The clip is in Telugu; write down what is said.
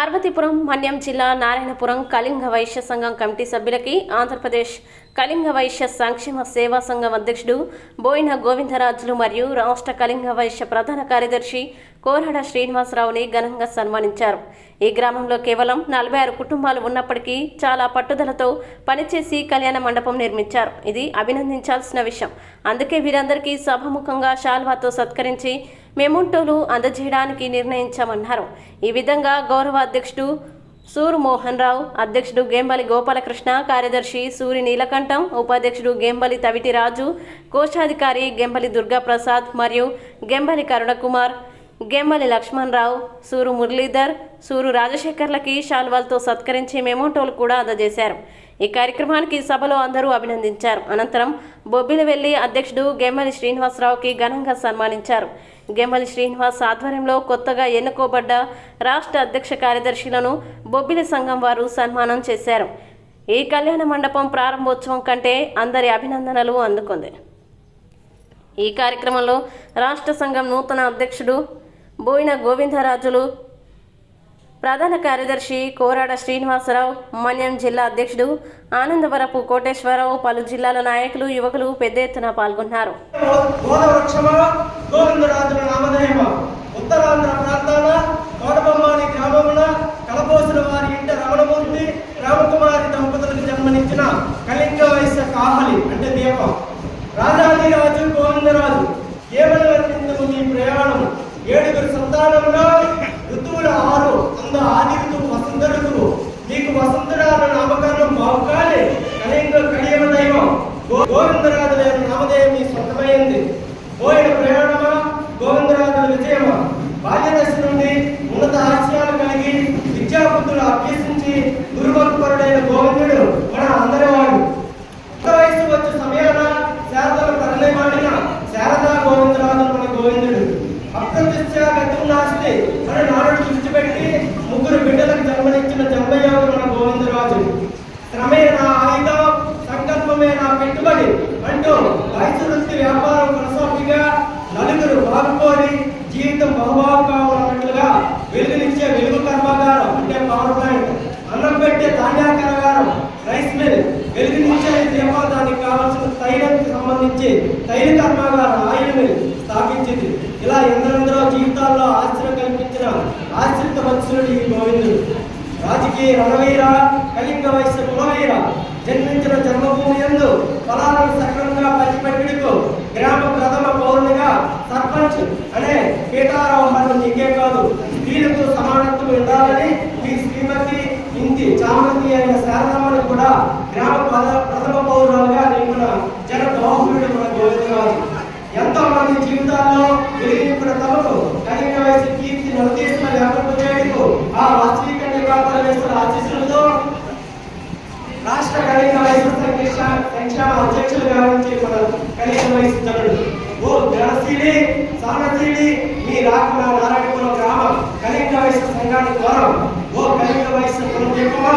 పార్వతీపురం మన్యం జిల్లా నారాయణపురం కళింగ వైశ్య సంఘం కమిటీ సభ్యులకి ఆంధ్రప్రదేశ్ కళింగ వైశ్య సంక్షేమ సేవా సంఘం అధ్యక్షుడు బోయిన గోవిందరాజులు మరియు రాష్ట్ర కళింగ వైశ్య ప్రధాన కార్యదర్శి కోరడ శ్రీనివాసరావుని ఘనంగా సన్మానించారు. ఈ గ్రామంలో కేవలం నలభై ఆరు కుటుంబాలు ఉన్నప్పటికీ చాలా పట్టుదలతో పనిచేసి కళ్యాణ మండపం నిర్మించారు. ఇది అభినందించాల్సిన విషయం. అందుకే వీరందరికీ సభముఖంగా శాల్వాతో సత్కరించి మెమోంటోలు అందజేయడానికి నిర్ణయించామన్నారు. ఈ విధంగా గౌరవ అధ్యక్షుడు సూరు మోహన్ రావు అధ్యక్షుడు గేంబలి గోపాలకృష్ణ కార్యదర్శి సూరి నీలకంఠం ఉపాధ్యక్షుడు గేంబలి తవిటి రాజు కోశాధికారి గెంబలి దుర్గాప్రసాద్ మరియు గెంబలి కరుణకుమార్ గెమ్మలి లక్ష్మణరావు సూరు మురళీధర్ సూరు రాజశేఖర్లకి షాల్వాల్తో సత్కరించి మెమోటోలు కూడా అందజేశారు. ఈ కార్యక్రమానికి సభలో అందరూ అభినందించారు. అనంతరం బొబ్బిలివెల్లి అధ్యక్షుడు గెమ్మలి శ్రీనివాసరావుకి ఘనంగా సన్మానించారు. గెమ్మలి శ్రీనివాస్ ఆధ్వర్యంలో కొత్తగా ఎన్నుకోబడ్డ రాష్ట్ర అధ్యక్ష కార్యదర్శులను బొబ్బిలి సంఘం వారు సన్మానం చేశారు. ఈ కళ్యాణ మండపం ప్రారంభోత్సవం కంటే అందరి అభినందనలు అందుకుంది. ఈ కార్యక్రమంలో రాష్ట్ర సంఘం నూతన అధ్యక్షుడు బోయిన గోవిందరాజులు ప్రధాన కార్యదర్శి కోరాడ శ్రీనివాసరావు మన్యం జిల్లా అధ్యక్షుడు ఆనందవరపు కోటేశ్వరరావు పలు జిల్లాల నాయకులు యువకులు పెద్ద ఎత్తున పాల్గొన్నారు. రామకుమారి దంపతులకు జన్మనిచ్చిన కళింగ వయస్సు కాహలి అంటే దీపం. రాజాదిరాజు గోవిందరాజు ఏమని మీ ఏడుగురు సంతానంలో సంబంధించి తైల కర్మాగారం ఆయనని స్థాపించింది ఇలా ఎందరెందరో జీవితాల్లో ఆశ్చర్యం కల్పించిన ఆశ్రిత వత్సరుడు ఈ గోవిందుడు రాజకీయ రణవీర కళింగ వయస్సు కులవీర జన్మించిన జన్మభూమి ఎందు ఫలాలను సక్రమంగా పంచిపెట్టుటకు గ్రామ ప్రథమ పౌరునిగా సర్పంచ్ అనే పీఠారోహణం నీకే కాదు. స్త్రీలకు సమానత్వం ఉండాలని మీ శ్రీమతి ఇంటి చామంతి అయిన శారదమ్మను కూడా గ్రామ ప్రథమ పౌరులుగా నియమన మన ఎంతో మంది జీవితాల్లో వెలిగించిన తమకు కలిగిన వయసు కీర్తి నలదేశం ఆ వాస్తవిక ఆశీస్సులతో రాష్ట్ర కలిగిన వయసు సంక్షేమ అధ్యక్షులు గావించి మన కలిగిన వయసు ఓ సానశీలి మీ రాకుల నారాయణపురం గ్రామం కలిగిన వయసు సంఘానికి గౌరవం ఓ కలిగిన వయసు కులదీపమా